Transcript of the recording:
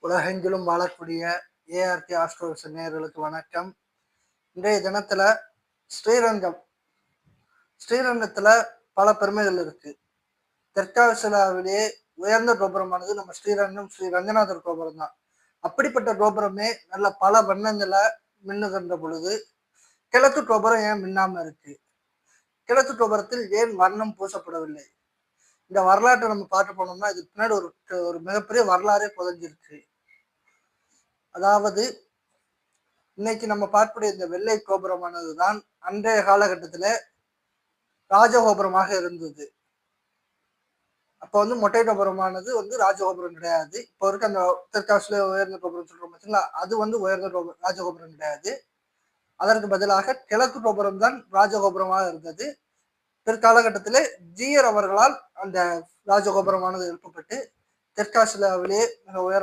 உலகெங்கிலும் வாழக்கூடிய ARK Astro's நேர்களுக்கு வணக்கம். இன்றைய தினத்துல ஸ்ரீரங்கம். ஸ்ரீரங்கத்துல பல பெருமைகள் இருக்கு. தெற்காசியாவிலேயே உயர்ந்த கோபுரமானது நம்ம ஸ்ரீரங்கம் ஸ்ரீ ரங்கநாதர் கோபுரம் தான். அப்படிப்பட்ட கோபுரமே நல்ல பல வண்ணங்களை மின்னுகின்ற பொழுது கிழக்கு கோபுரம் ஏன் மின்னாம இருக்கு? கிழக்கு கோபுரத்தில் ஏன் வர்ணம் பூசப்படவில்லை? இந்த வரலாற்றை நம்ம பார்த்து போனோம்னா இதுக்கு பின்னாடி ஒரு ஒரு மிகப்பெரிய வரலாறே புதஞ்சிருக்கு அதாவது இன்னைக்கு நம்ம பார்க்கக்கூடிய இந்த வெள்ளை கோபுரமானது தான் அன்றைய காலகட்டத்தில் ராஜகோபுரமாக இருந்தது. அப்போ வந்து மொட்டை கோபுரமானது வந்து ராஜகோபுரம் கிடையாது. இப்போ இருக்க அந்த தெற்காசில உயர்ந்த கோபுரம் சொல்றோம் பார்த்தீங்களா அது வந்து உயர்ந்த கோபுரம் ராஜகோபுரம் கிடையாது. அதற்கு பதிலாக கிழக்கு கோபுரம் தான் ராஜகோபுரமாக இருந்தது. பிற்காலகட்டத்தில் ஜீயர் அவர்களால் அந்த ராஜகோபுரமானது எழுப்பப்பட்டு தெற்காசியாவிலே மிக உயர்